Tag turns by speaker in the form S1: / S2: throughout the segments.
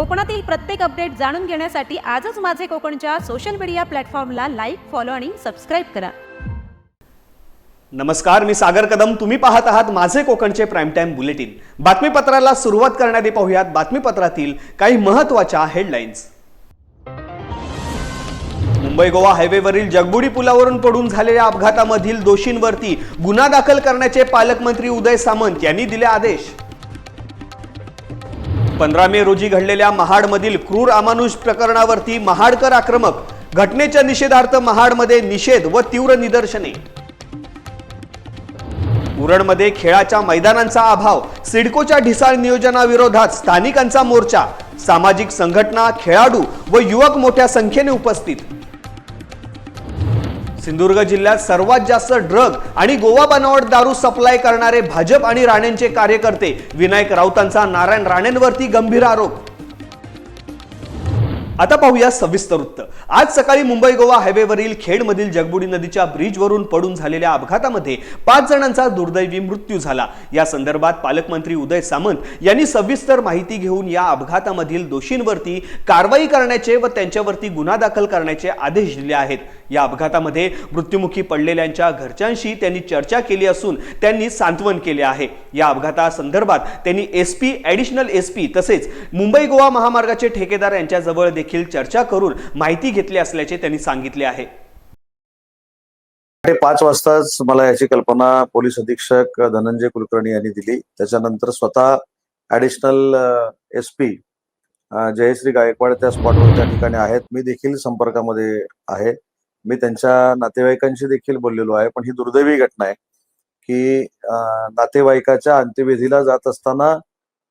S1: कोकणातील प्रत्येक अपडेट जाणून घेण्यासाठी आजच माझे कोकणच्या सोशल मीडिया प्लॅटफॉर्मला लाईक फॉलो आणि सबस्क्राईब करा.
S2: नमस्कार मी सागर कदम. तुम्ही पाहत आहात माझे कोकणचे प्राईम टाइम बुलेटिन बातमीपत्राला सुरुवात करण्याआधी पाहूयात बातमीपत्रातील काही महत्त्वाच्या हेडलाईन्स मुंबई गोवा हायवेवरील जगबुडी पुलावरून पडून झालेल्या अपघातामधील दोषींवरती गुन्हा दाखल करण्याचे पालकमंत्री उदय सामंत यांनी दिले आदेश. पंधरा मे रोजी घडलेल्या महाडमधील क्रूर अमानुष प्रकरणावरती महाडकर आक्रमक घटनेच्या निषेधार्थ महाडमध्ये निषेध व तीव्र निदर्शने. उरणमध्ये खेळाच्या मैदानांचा अभाव सिडकोच्या ढिसाळ नियोजनाविरोधात स्थानिकांचा मोर्चा सामाजिक संघटना खेळाडू व युवक मोठ्या संख्येने उपस्थित. सिंधुदुर्ग जिल्ह्यात सर्वात जास्त ड्रग आणि गोवा बनावट दारू सप्लाय करणारे भाजप आणि राणेंचे कार्यकर्ते विनायक राऊतांचा नारायण राणेंवरती गंभीर आरोप. आता पाहूया सविस्तर वृत्त. आज सकाळी मुंबई गोवा हायवेवरील खेडमधील जगबुडी नदीच्या ब्रिजवरून पडून झालेल्या अपघातामध्ये पाच जणांचा दुर्दैवी मृत्यू झाला. या संदर्भात पालकमंत्री उदय सामंत यांनी सविस्तर माहिती घेऊन या अपघातामधील दोषींवरती कारवाई करण्याचे व त्यांच्यावरती गुन्हा दाखल करण्याचे आदेश दिले आहेत. या अपघातामध्ये मृत्युमुखी पडलेल्यांच्या घरच्यांशी त्यांनी चर्चा केली असून त्यांनी सांत्वन केले आहे. या अपघातासंदर्भात त्यांनी S P additional S P तसेच मुंबई गोवा महामार्गाचे ठेकेदार यांच्याजवळ देखील चर्चा करून माहिती घेतली असल्याचे त्यांनी सांगितले आहे.
S3: पाच वाजताच मला याची कल्पना पोलीस अधीक्षक धनंजय कुलकर्णी यांनी दिली. त्याच्यानंतर स्वतः additional S P Jayashree Gaikwad त्या स्पॉटवर त्या ठिकाणी आहेत. मी देखील संपर्कामध्ये आहे. मी त्यांच्या नातेवाईकांशी देखील बोललेलो आहे. पण ही दुर्दैवी घटना आहे की नातेवाईकाच्या अंत्यविधीला जात असताना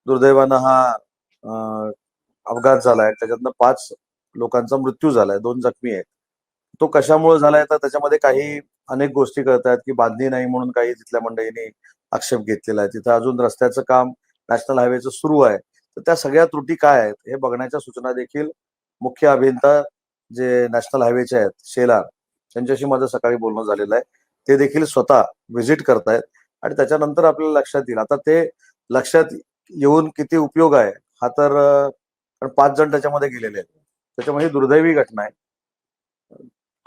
S3: दुर्दैवानं हा अपघात झालाय त्याच्यातनं पाच लोकांचा मृत्यू झालाय दोन जखमी आहेत. तो कशामुळे झालाय? तर त्याच्यामध्ये काही अनेक गोष्टी करतायत आहेत की बांधणी नाही म्हणून काही तिथल्या मंडळींनी आक्षेप घेतलेला आहे. तिथं अजून रस्त्याचं काम नॅशनल हायवेचं सुरू आहे. तर त्या सगळ्या त्रुटी काय आहेत हे बघण्याच्या सूचना देखील मुख्य अभियंता जे नॅशनल हायवेचे आहेत शेलार त्यांच्याशी माझं सकाळी बोलणं झालेलं आहे. ते देखील स्वतः व्हिजिट करतायत आणि त्याच्यानंतर आपल्याला लक्षात येईल. आता ते लक्षात येऊन किती उपयोग आहे हा तर कारण पाच जण त्याच्यामध्ये गेलेले आहेत. त्याच्यामुळे ही दुर्दैवी घटना आहे.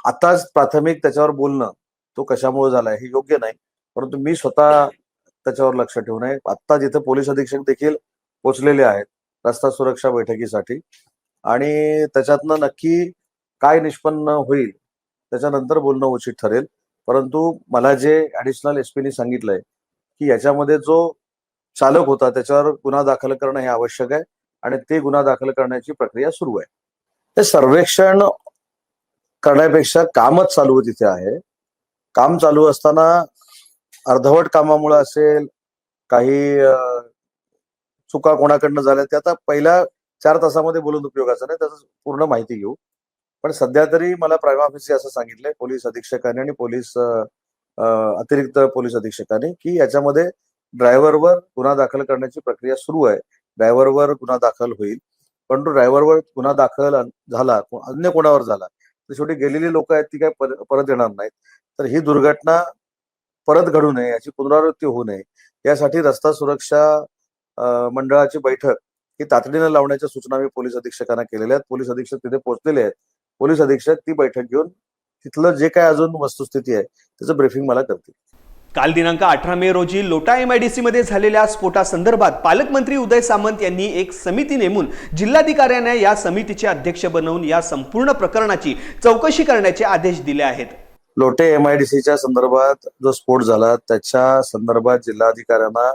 S3: आताच प्राथमिक त्याच्यावर बोलणं तो कशामुळे झालाय हे योग्य नाही. परंतु मी स्वतः त्याच्यावर लक्ष ठेवून आहे. आत्ता जिथे पोलीस अधीक्षक देखील पोचलेले आहेत रस्ता सुरक्षा बैठकीसाठी. आणि त्याच्यातनं नक्की काय निष्पन्न होईल त्याच्यानंतर बोलणं उचित ठरेल. परंतु मला जे ऍडिशनल एस पीनी सांगितलंय की याच्यामध्ये जो चालक होता त्याच्यावर गुन्हा दाखल करणं हे आवश्यक आहे. आणि ते गुन्हा दाखल करण्याची प्रक्रिया सुरू आहे. ते सर्वेक्षण करण्यापेक्षा कामच चालू तिथे आहे. काम चालू असताना अर्धवट कामामुळे असेल काही चुका कोणाकडनं झाल्या ते आता पहिल्या चार तासामध्ये बोलून उपयोगाचा नाही त्याचं पूर्ण माहिती घेऊ. पण सध्या तरी मला प्राईम ऑफिस असं सांगितलंय पोलीस अधीक्षकांनी आणि पोलीस अतिरिक्त पोलीस अधीक्षकांनी की याच्यामध्ये ड्रायव्हरवर गुन्हा दाखल करण्याची प्रक्रिया सुरू आहे. ड्रायव्हरवर गुन्हा दाखल होईल. परंतु ड्रायव्हरवर गुन्हा दाखल झाला अन्य कोणावर झाला तर शेवटी गेलेली लोक आहेत ती काय परत येणार नाहीत. तर ही दुर्घटना परत घडू नये याची पुनरावृत्ती होऊ नये. यासाठी रस्ता सुरक्षा मंडळाची बैठक ही तातडीनं लावण्याच्या सूचना मी पोलीस अधीक्षकांना केलेल्या आहेत. पोलीस अधीक्षक तिथे पोहोचलेले आहेत. पोलीस अधीक्षक ती बैठक घेऊन तिथलं जे काय अजून वस्तुस्थिती आहे त्याचं ब्रीफिंग मला करतील.
S2: काल दिनांक अठरा मे रोजी लोटा एम एमआयडीसी मध्ये झालेल्या स्फोटासंदर्भात पालकमंत्री उदय सामंत यांनी एक समिती नेमून जिल्हाधिकाऱ्यांना या समितीचे अध्यक्ष बनवून या संपूर्ण प्रकरणाची चौकशी करण्याचे आदेश दिले आहेत.
S3: लोटे एम एमआयडीसीच्या संदर्भात जो स्फोट झाला त्याच्या संदर्भात जिल्हाधिकाऱ्यांना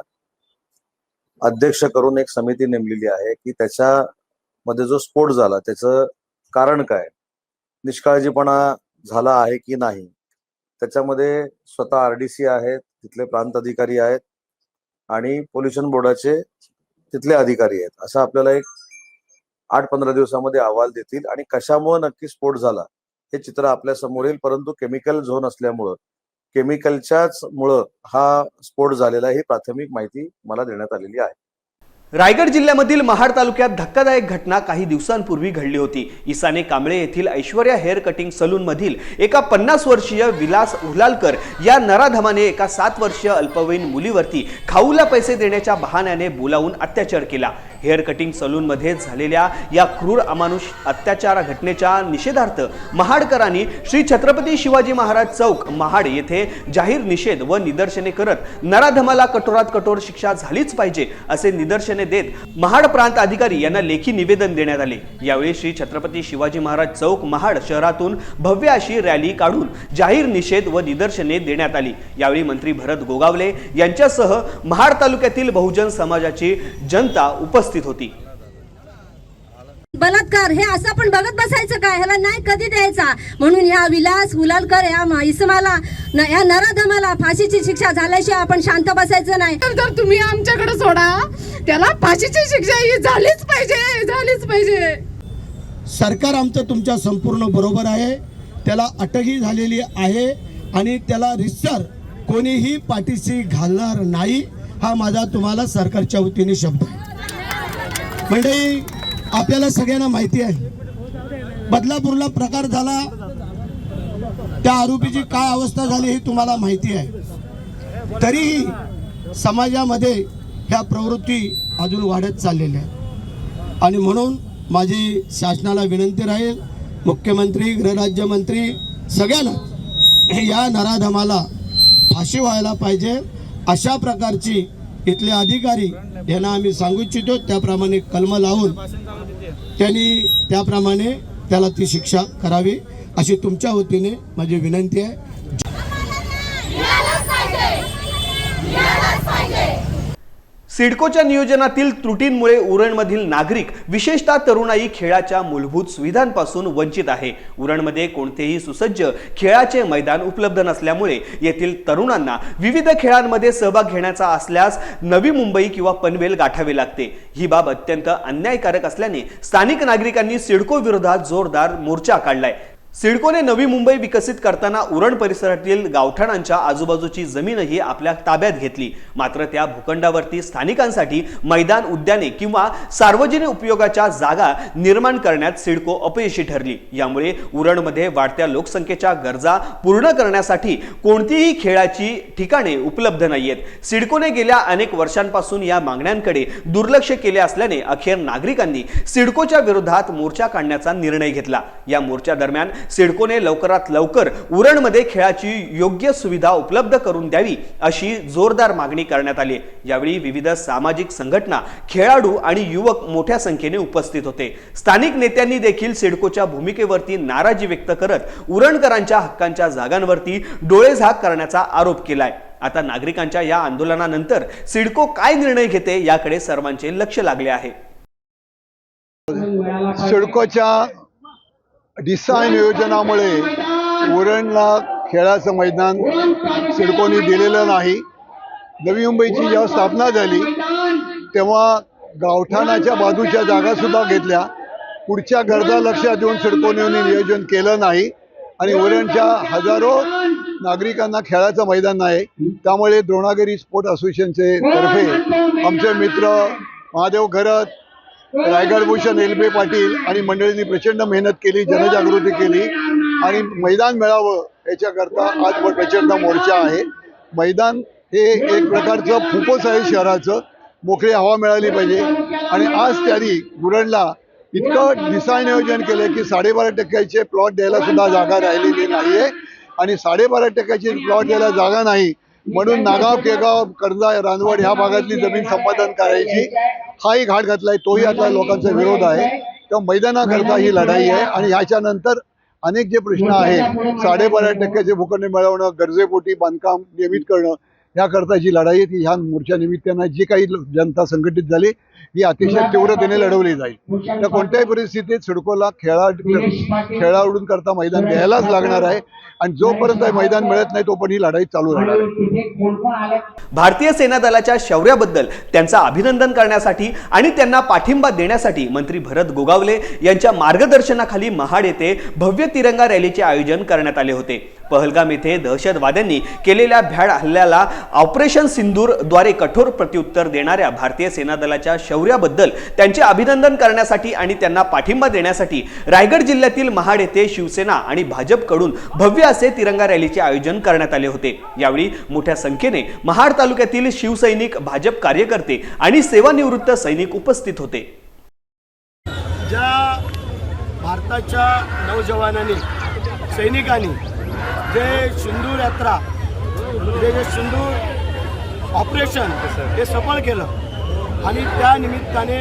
S3: अध्यक्ष करून एक समिती नेमलेली आहे की त्याच्यामध्ये जो स्फोट झाला त्याचं कारण काय? निष्काळजीपणा झाला आहे की नाही? त्याच्यामध्ये स्वतः आरडीसी आहेत तिथले प्रांत अधिकारी आहेत आणि पोल्युशन बोर्डाचे तिथले अधिकारी आहेत. असं आपल्याला एक आठ पंधरा दिवसामध्ये अहवाल देतील आणि कशामुळे नक्की स्फोट झाला हे चित्र आपल्यासमोर येईल परंतु केमिकल झोन असल्यामुळं केमिकलच्याच मुळं हा स्फोट झालेला ही प्राथमिक माहिती मला देण्यात आलेली आहे.
S2: रायगड जिल्ह्यामधील महाड तालुक्यात धक्कादायक घटना काही दिवसांपूर्वी घडली होती. इसाने कांबळे येथील ऐश्वर्या हेअर कटिंग सलूनमधील एका पन्नास वर्षीय विलास उलालकर या नराधमाने एका सात वर्षीय अल्पवयीन मुलीवरती खाऊला पैसे देण्याच्या बहाण्याने बोलावून अत्याचार केला. हेअर कटिंग सलूनमध्ये झालेल्या या क्रूर अमानुष अत्याचार घटनेच्या निषेधार्थ महाडकरांनी श्री छत्रपती शिवाजी महाराज चौक महाड येथे जाहीर निषेध व निदर्शने करत नराधमाला कठोरात कठोर शिक्षा झालीच पाहिजे असे निदर्शने देत महाड प्रांत अधिकारी यांना लेखी निवेदन देण्यात आले. यावेळी श्री छत्रपती शिवाजी महाराज चौक महाड शहरातून भव्य अशी रॅली काढून जाहीर निषेध व निदर्शने देण्यात आली. यावेळी मंत्री भरत गोगावले यांच्यासह महाड तालुक्यातील बहुजन समाजाची जनता उपस्थित होती.
S4: बलात्कार हे असं आपण बघत बसायचं काय? ह्याला नाही कधी द्यायचा? म्हणून ह्या विलास हुलालकर या म- इसमाला न- या नराधमाला फाशीची शिक्षा झाल्याशिवाय आपण शांत बसायचं नाही.
S5: तर जर तुम्ही आमच्याकडे सोडा. त्याला फाशीची शिक्षा ही झालीच पाहिजे झालीच पाहिजे.
S6: सरकार आमचं तुमच्या संपूर्ण बरोबर आहे. त्याला अटकही झालेली आहे आणि त्याला रिसर कोणीही पाठीशी घालणार नाही. हा माझा तुम्हाला सरकारच्या वतीने शब्द आहे. म्हणजे आपल्याला सगळ्यांना माहिती आहे. बदलापूरला प्रकार झाला. त्या आरोपीची काय अवस्था झाली हे तुम्हाला माहिती आहे. तरीही समाजामध्ये ह्या प्रवृत्ती अजून वाढत चाललेल्या आहेत. आणि म्हणून माझी शासनाला विनंती राहील मुख्यमंत्री गृहराज्यमंत्री सगळ्यांना या नराधमाला फाशी व्हायला पाहिजे. अशा प्रकारची इथले अधिकारी यांना आम्ही सांगू इच्छितो त्याप्रमाणे कलम लावून त्यांनी त्याप्रमाणे त्याला ती शिक्षा करावी अशी तुमच्या वतीने माझी विनंती आहे.
S2: सिडकोच्या नियोजनातील त्रुटींमुळे उरणमधील नागरिक विशेषतः तरुणाई खेळाच्या मूलभूत सुविधांपासून वंचित आहे. उरणमध्ये कोणतेही सुसज्ज खेळाचे मैदान उपलब्ध नसल्यामुळे येथील तरुणांना विविध खेळांमध्ये सहभाग घेण्याचा असल्यास नवी मुंबई किंवा पनवेल गाठावे लागते. ही बाब अत्यंत अन्यायकारक असल्याने स्थानिक नागरिकांनी सिडको विरोधात जोरदार मोर्चा काढलाय. सिडकोने नवी मुंबई विकसित करताना उरण परिसरातील गावठाणांच्या आजूबाजूची जमीनही आपल्या ताब्यात घेतली. मात्र त्या भूखंडावरती स्थानिकांसाठी मैदान उद्याने किंवा सार्वजनिक उपयोगाच्या जागा निर्माण करण्यात सिडको अपयशी ठरली. यामुळे उरणमध्ये वाढत्या लोकसंख्येच्या गरजा पूर्ण करण्यासाठी कोणतीही खेळाची ठिकाणे उपलब्ध नाहीयेत. सिडकोने गेल्या अनेक वर्षांपासून या मागण्यांकडे दुर्लक्ष केले असल्याने अखेर नागरिकांनी सिडकोच्या विरोधात मोर्चा काढण्याचा निर्णय घेतला. या मोर्चा दरम्यान सिडकोने लवकरात लवकर उरणमध्ये खेळाची योग्य सुविधा उपलब्ध करून द्यावी अशी जोरदार मागणी करण्यात आली. यावेळी विविध सामाजिक संघटना खेळाडू आणि युवक मोठ्या संख्येने उपस्थित होते. स्थानिक नेत्यांनी देखील सिडकोच्या भूमिकेवरती नाराजी व्यक्त करत उरणकरांच्या हक्कांच्या जागांवरती डोळेझाक करण्याचा आरोप केलाय. आता नागरिकांच्या या आंदोलनानंतर सिडको काय निर्णय घेते याकडे सर्वांचे लक्ष लागले आहे.
S7: सिडकोच्या डिसाय नियोजनामुळे उरणला खेळाचं मैदान सिडकोनी दिलेलं नाही. नवी मुंबईची जेव्हा स्थापना झाली तेव्हा गावठाणाच्या बाजूच्या जागासुद्धा घेतल्या. पुढच्या गरजा लक्षात देऊन सिडकोनीने नियोजन केलं नाही आणि उरणच्या हजारो नागरिकांना खेळाचं मैदान नाही. त्यामुळे द्रोणागिरी स्पोर्ट असोसिएशनचे तर्फे आमचे मित्र महादेव घरत रायगड भूषण एल बी पाटील आणि मंडळींनी प्रचंड मेहनत केली जनजागृती केली आणि मैदान मिळावं याच्याकरता आज प्रचंड मोर्चा आहे. मैदान हे एक प्रकारचं फुफ्फुस आहे शहराचं. मोकळी हवा मिळाली पाहिजे. आणि आज त्यांनी गुरणला इतकं दिसा नियोजन केलं की साडेबारा टक्क्याचे प्लॉट द्यायला सुद्धा जागा राहिलेली नाहीये. आणि साडेबारा टक्क्याची प्लॉट द्यायला जागा नाही. म्हणून नागाव केगाव कर्जा रानवड ह्या भागातली जमीन संपादन करायची. हाही घाट घातलाय तोही आता लोकांचा विरोध आहे. त्या मैदानाकरता ही लढाई आहे. आणि ह्याच्यानंतर अनेक जे प्रश्न आहेत साडेबारा टक्क्याचे भूखंड मिळवणं गरजेपोटी बांधकाम नियमित करणं याकरता जी लढाई आहे ती ह्या मोर्चा निमित्तानं जी काही जनता संघटित झाली ही अतिशय तीव्रतेने लढवली जाईल. त्या कोणत्याही परिस्थितीत सिडकोला खेळा खेळाडूंकरता मैदान द्यायलाच लागणार आहे. आणि जोपर्यंत मैदान मिळत नाही तोपर्यंत ही लढाई चालू राहणार आहे.
S2: भारतीय सेना दलाच्या शौर्याबद्दल त्यांचं अभिनंदन करण्यासाठी आणि त्यांना पाठिंबा देण्यासाठी मंत्री भरत गोगावले यांच्या मार्गदर्शनाखाली महाड येथे भव्य तिरंगा रॅलीचे आयोजन करण्यात आले होते. पहलगाम येथे दहशतवाद्यांनी केलेल्या भ्याड हल्ल्याला ऑपरेशन सिंदूरद्वारे कठोर प्रत्युत्तर देणाऱ्या भारतीय सेना दलाच्या शौर्याबद्दल त्यांचे अभिनंदन करण्यासाठी आणि त्यांना पाठिंबा देण्यासाठी रायगड जिल्ह्यातील महाड येथे शिवसेना आणि भाजपकडून भव्य असे तिरंगा रॅलीचे आयोजन करण्यात आले होते. यावेळी मोठ्या संख्येने महाड तालुक्यातील शिवसैनिक भाजप कार्यकर्ते आणि सेवानिवृत्त सैनिक उपस्थित होते.
S6: ज्या भारताच्या नौजवानांनी सैनिकांनी जे सिंधूर यात्रा जे सिंधूर ऑपरेशन हे सफळ केलं आणि त्या निमित्ताने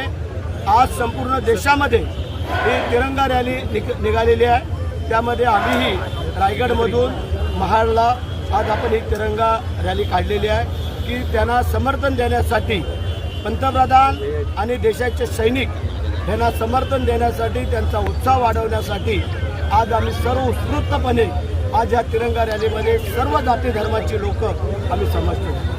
S6: आज संपूर्ण देशामध्ये ही तिरंगा रॅली निघ निघालेली आहे. त्यामध्ये आम्हीही रायगडमधून महाडला आज आपण ही तिरंगा रॅली काढलेली आहे की त्यांना समर्थन देण्यासाठी पंतप्रधान आणि देशाचे सैनिक यांना समर्थन देण्यासाठी त्यांचा उत्साह वाढवण्यासाठी आज आम्ही सर्व उत्स्फूर्तपणे आज या तिरंगा रॅलीमध्ये सर्व जाती धर्माची लोक आम्ही समजतो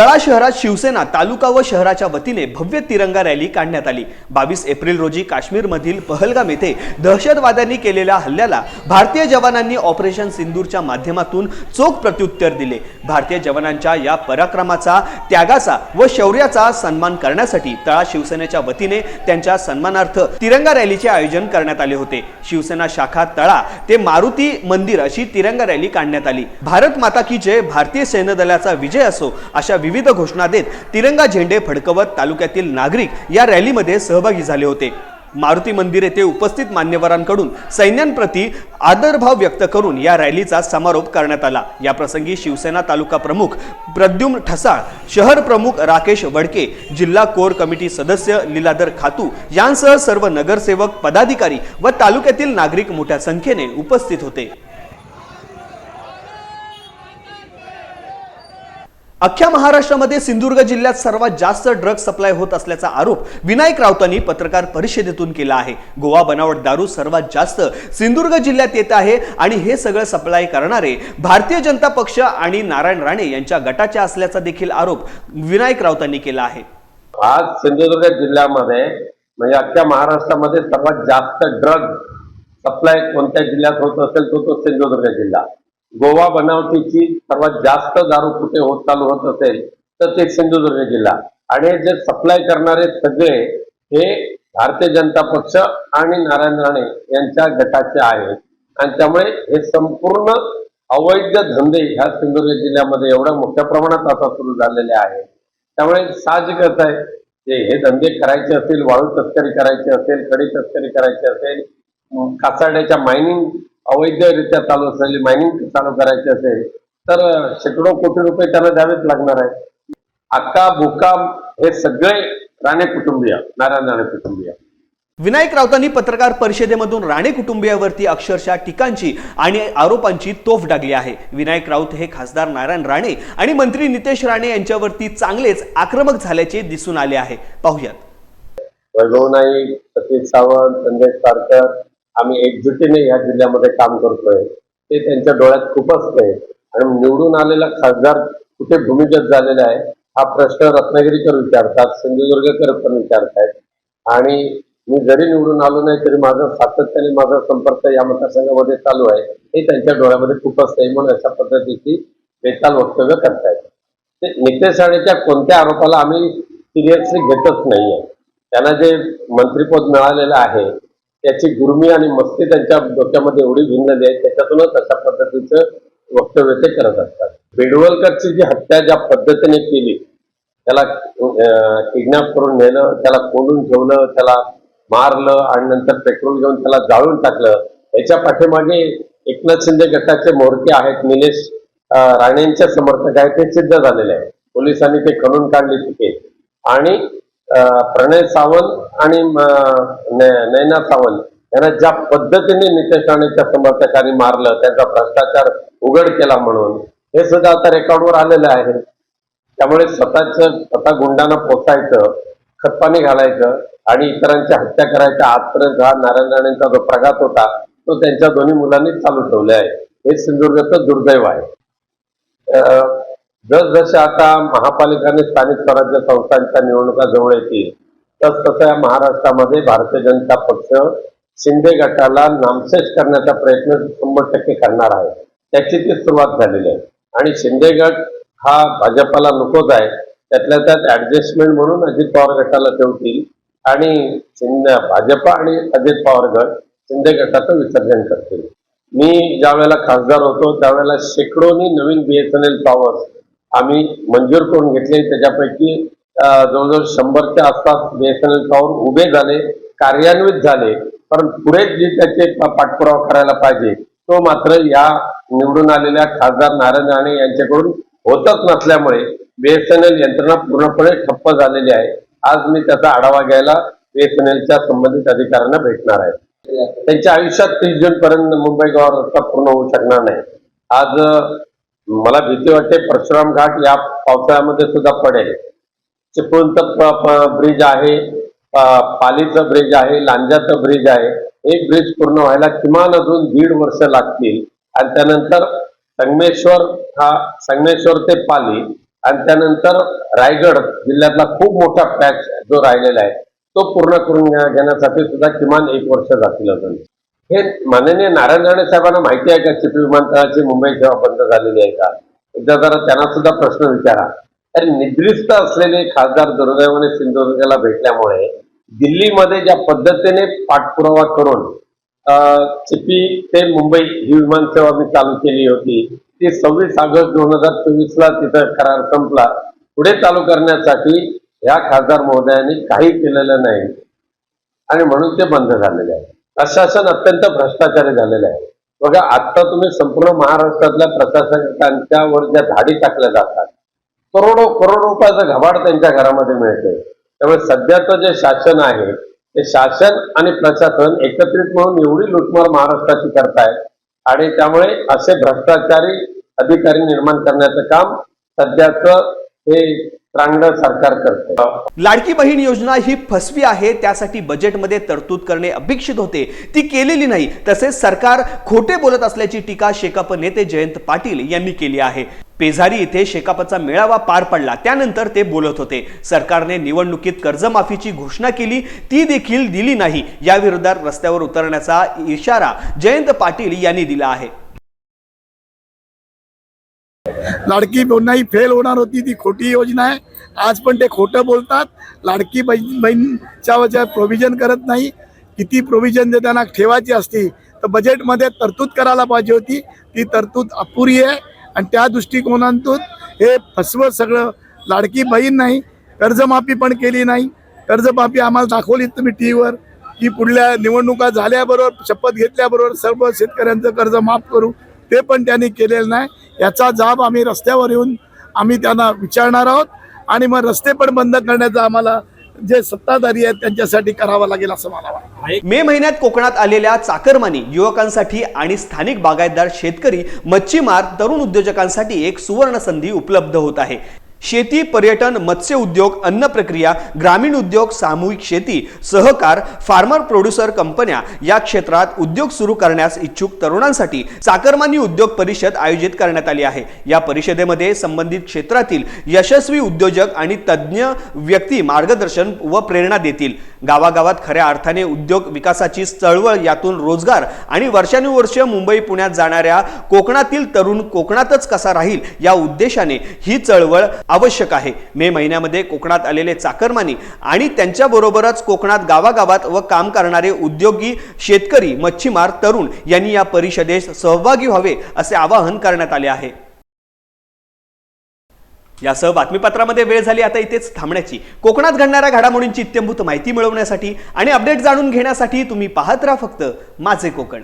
S2: तळा शहरात शिवसेना तालुका व शहराच्या वतीने भव्य तिरंगा रॅली काढण्यात आली. बावीस एप्रिल रोजी काश्मीरमधील पहलगाम येथे दहशतवाद्यांनी केलेल्या हल्ल्याला भारतीय जवानांनी ऑपरेशन सिंदूरच्या माध्यमातून चोख प्रत्युत्तर दिले. भारतीय जवानांच्या या पराक्रमाचा त्यागाचा व शौर्याचा सन्मान करण्यासाठी तळा शिवसेनेच्या वतीने त्यांच्या सन्मानार्थ तिरंगा रॅलीचे आयोजन करण्यात आले होते. शिवसेना शाखा तळा ते मारुती मंदिर अशी तिरंगा रॅली काढण्यात आली. भारत माता की जय भारतीय सैन्य दलाचा विजय असो अशा विविध घोषणा देत तिरंगा झेंडे फडकवत तालुक्यातील नागरिक या रॅलीमध्ये सहभागी झाले होते. मारुती मंदिर येथे उपस्थित मान्यवरांकडून सैन्यांप्रती आदरभाव व्यक्त करून या रॅलीचा समारोप करण्यात आला. या प्रसंगी शिवसेना तालुका प्रमुख प्रद्युम्न ठसाळ शहर प्रमुख राकेश वडके जिल्हा कोर कमिटी सदस्य लीलाधर खातू यांसह सर्व नगरसेवक पदाधिकारी व तालुक्यातील नागरिक मोठ्या संख्येने उपस्थित होते. अख्ख्या महाराष्ट्रामध्ये सिंधुदुर्ग जिल्ह्यात सर्वात जास्त ड्रग सप्लाय होत असल्याचा आरोप विनायक राऊतांनी पत्रकार परिषदेतून केला आहे. गोवा बनावट दारू सर्वात जास्त सिंधुदुर्ग जिल्ह्यात येत आहे आणि हे सगळं सप्लाय करणारे भारतीय जनता पक्ष आणि नारायण राणे यांच्या गटाच्या असल्याचा देखील आरोप विनायक राऊतांनी केला आहे.
S8: आज सिंधुदुर्ग जिल्ह्यामध्ये म्हणजे अख्ख्या महाराष्ट्रामध्ये सर्वात जास्त ड्रग सप्लाय कोणत्या जिल्ह्यात होत असेल तो तो सिंधुदुर्ग जिल्हा. गोवा बनावटीची सर्वात जास्त दारू कुठे होत चालू होत असेल तर ते सिंधुदुर्ग जिल्हा. आणि जे सप्लाय करणारे सगळे हे भारतीय जनता पक्ष आणि नारायण राणे यांच्या गटाचे आहेत. आणि त्यामुळे हे संपूर्ण अवैध धंदे ह्या सिंधुदुर्ग जिल्ह्यामध्ये एवढ्या मोठ्या प्रमाणात आता सुरू झालेले आहेत. त्यामुळे साहजिकच आहे जे हे धंदे करायचे असतील वाळू तस्करी करायची असेल कडी तस्करी करायची असेल कासाड्याच्या मायनिंग अवैधरित्या चालू असलेली मायनिंग चालू करायची असेल तर शेकडो कोटी रुपये त्यांना द्यावेच लागणार आहे. अक्का बुक्का हे सगळे राणे कुटुंबीय नारायण राणे कुटुंबीय.
S2: विनायक राऊतांनी पत्रकार परिषदेमधून राणे कुटुंबियावरती अक्षरशः टीकांची आणि आरोपांची तोफ डागली आहे. विनायक राऊत हे खासदार नारायण राणे आणि मंत्री नितेश राणे यांच्यावरती चांगलेच आक्रमक झाल्याचे दिसून आले आहे. पाहुयात.
S8: वैभव नाईक सतीश सावंत संजय सारकर आम्ही एकजुटीने या जिल्ह्यामध्ये काम करतोय. ते त्यांच्या डोळ्यात खूप असते आणि निवडून आलेला खासदार कुठे भूमिगत झालेला आहे हा प्रश्न रत्नागिरीकर विचारतात सिंधुदुर्गकर पण विचारतायत. आणि मी जरी निवडून आलो नाही तरी माझा सातत्याने माझा संपर्क या मतदारसंघामध्ये चालू आहे. हे त्यांच्या डोळ्यामध्ये खूप असते म्हणून अशा पद्धतीची बेताल वक्तव्य करतायत. ते नितेश राणेच्या कोणत्या आरोपाला आम्ही सिरियसली घेतच नाहीये. त्यांना जे मंत्रिपद मिळालेलं आहे त्याची गुरमी आणि मस्ती त्यांच्या डोक्यामध्ये एवढी भिनलेली आहे त्याच्यातूनच अशा पद्धतीचं वक्तव्य ते करत असतात. बेडवलकरची जी हत्या ज्या पद्धतीने केली त्याला किडनॅप करून नेलं त्याला कोंडून ठेवलं त्याला मारलं आणि नंतर पेट्रोल घेऊन त्याला जाळून टाकलं याच्या पाठीमागे एकनाथ शिंदे गटाचे मोरके आहेत निलेश राणेंच्या समर्थक आहेत ते सिद्ध झालेले आहे पोलिसांनी ते खणून काढले तिथे. आणि प्रणय सावंत आणि नैना सावंत यांना ज्या पद्धतीने नितेश राणेच्या समर्थकांनी मारलं त्यांचा भ्रष्टाचार उघड केला म्हणून हे सुद्धा आता रेकॉर्डवर आलेलं आहे. त्यामुळे स्वतःच स्वतः गुंडांना पोचायचं खतपाणी घालायचं आणि इतरांची हत्या करायच्या आजपर्यंत हा नारायण राणेंचा जो प्रघात होता तो त्यांच्या दोन्ही मुलांनी चालू ठेवले आहे. हे सिंधुदुर्गचं दुर्दैव आहे. अं, जसजसे आता महापालिका स्थानिक स्वराज्य संस्थांच्या निवडणुका जवळ येतील तस तसं या महाराष्ट्रामध्ये भारतीय जनता पक्ष शिंदे गटाला नामशेष करण्याचा प्रयत्न शंभर टक्के करणार आहे. त्याची ती सुरुवात झालेली आहे. आणि शिंदे गट हा भाजपाला नकोच आहे. त्यातल्या त्यात ऍडजस्टमेंट म्हणून अजित पवार गटाला ठेवतील आणि शिंदे भाजपा आणि अजित पवार गट शिंदे गटाचं विसर्जन करतील. मी ज्या वेळेला खासदार होतो त्यावेळेला शेकडोनी नवीन बीएसएनएल टॉवर्स आम्ही मंजूर करून घेतले. त्याच्यापैकी जवळजवळ शंभरच्या आसपास बीएसएनएल टॉवर उभे झाले कार्यान्वित झाले. पण पुढे जे त्याचे पाठपुरावा करायला पाहिजे तो मात्र या निवडून आलेल्या खासदार नारायण राणे यांच्याकडून होतच नसल्यामुळे बीएसएनएल यंत्रणा पूर्णपणे ठप्प झालेली आहे. आज मी त्याचा आढावा घ्यायला बीएसएनएलच्या संबंधित अधिकाऱ्यांना भेटणार आहे. त्यांच्या आयुष्यात तीस जून पर्यंत मुंबई गोवा रस्ता पूर्ण होऊ शकणार नाही. आज मला भीती वाटते परशुराम घाट या पावसाळ्यामध्ये सुद्धा पडेल. चिपळूणचं ब्रिज आहे पालीचं ब्रिज आहे लांजाचं ब्रिज आहे. एक ब्रिज पूर्ण व्हायला किमान अजून दीड वर्ष लागतील. आणि त्यानंतर संगमेश्वर हा संगमेश्वर ते पाली आणि त्यानंतर रायगड जिल्ह्यातला खूप मोठा पॅच जो राहिलेला आहे तो पूर्ण करून घेण्यासाठी सुद्धा किमान एक वर्ष जातील अजून. हे माननीय नारायण राणे साहेबांना माहिती आहे का चिपी विमानतळाची मुंबई सेवा बंद झालेली आहे का? एकदा जरा त्यांना सुद्धा प्रश्न विचारा. तर निद्रिस्त असलेले खासदार दुर्दैवाने सिंधुदुर्गला भेटल्यामुळे दिल्लीमध्ये ज्या पद्धतीने पाठपुरावा करून अं, चिपी ते मुंबई ही विमानसेवा मी चालू केली होती ती सव्वीस ऑगस्ट दोन हजार चोवीस ला तिथं करार संपला. पुढे चालू करण्यासाठी या खासदार महोदयांनी काही केलेलं नाही. आणि म्हणून ते बंद झालेले आहे. प्रशासन अत्यंत भ्रष्टाचारी झालेलं आहे. बघा आता तुम्ही संपूर्ण महाराष्ट्रातल्या प्रशासकांच्यावर ज्या धाडी टाकल्या जातात करोडो करोड रुपयाचं घबाड त्यांच्या घरामध्ये मिळते त्यामुळे सध्याचं जे शासन आहे ते शासन आणि प्रशासन एकत्रित म्हणून एवढी लुटमार महाराष्ट्राची करतायत आणि त्यामुळे असे भ्रष्टाचारी अधिकारी निर्माण करण्याचं काम सध्याचं हे चांगलं सरकार करतं
S2: लाडकी बहीण योजना ही फसवी आहे त्यासाठी बजेटमध्ये तरतूद करणे अपेक्षित होते. ती केलेली नाही तसेच सरकार खोटे बोलत असल्याची टीका शेकाप नेते जयंत पाटील यांनी केली आहे. पेझारी इथे शेकापचा मेळावा पार पडला त्यानंतर ते बोलत होते. सरकारने निवडणुकीत कर्जमाफीची घोषणा केली ती देखील दिली नाही. या विरोधात रस्त्यावर उतरण्याचा इशारा जयंत पाटील यांनी दिला आहे.
S6: लाडकी योजना ही फेल होणार होती ती खोटी योजना आहे. आज पण ते खोटं बोलतात. लाडकी बहीण बहीणच्या प्रोव्हिजन करत नाही. किती प्रोव्हिजन जर त्यांना ठेवायची असती तर बजेटमध्ये तरतूद करायला पाहिजे होती. ती तरतूद अपुरी आहे. आणि त्या दृष्टिकोनातून हे फसवं सगळं लाडकी बहीण नाही. कर्जमाफी पण केली नाही. कर्जमाफी आम्हाला दाखवली तुम्ही टी व्हीवर की पुढल्या निवडणुका झाल्याबरोबर शपथ घेतल्याबरोबर सर्व शेतकऱ्यांचं कर्ज माफ करू. ते पण त्यांनी केलेलं नाही. याचा जाब आम्ही रस्त्यावर येऊन आम्ही त्यांना विचारणार आहोत आणि मग रस्ते पण बंद करण्याचा आम्हाला जे सत्ताधारी आहेत त्यांच्यासाठी करावं लागेल असं मला वाटतं.
S2: मे महिन्यात कोकणात आलेल्या चाकरमानी युवकांसाठी आणि स्थानिक बागायतदार शेतकरी मच्छीमार तरुण उद्योजकांसाठी एक सुवर्ण संधी उपलब्ध होत आहे. शेती पर्यटन मत्स्य उद्योग अन्न प्रक्रिया ग्रामीण उद्योग सामूहिक शेती सहकार फार्मर प्रोड्युसर कंपन्या या क्षेत्रात उद्योग सुरू करण्यास इच्छुक तरुणांसाठी चाकरमानी उद्योग परिषद आयोजित करण्यात आली आहे. या परिषदेमध्ये संबंधित क्षेत्रातील यशस्वी उद्योजक आणि तज्ज्ञ व्यक्ती मार्गदर्शन व प्रेरणा देतील. गावागावात खऱ्या अर्थाने उद्योग विकासाची चळवळ यातून रोजगार आणि वर्षानुवर्ष मुंबई पुण्यात जाणाऱ्या कोकणातील तरुण कोकणातच कसा राहील या उद्देशाने ही चळवळ आवश्यक आहे. मे महिन्यामध्ये कोकणात आलेले चाकरमानी आणि त्यांच्याबरोबरच कोकणात गावागावात व काम करणारे उद्योगी शेतकरी मच्छीमार तरुण यांनी या परिषदेस सहभागी व्हावे असे आवाहन करण्यात आले आहे. यासह बातमीपत्रामध्ये वेळ झाली. आता इथेच थांबण्याची. कोकणात घडणाऱ्या घडामोडींची इत्यंभूत माहिती मिळवण्यासाठी आणि अपडेट जाणून घेण्यासाठी तुम्ही पाहत राहा फक्त माझे कोकण.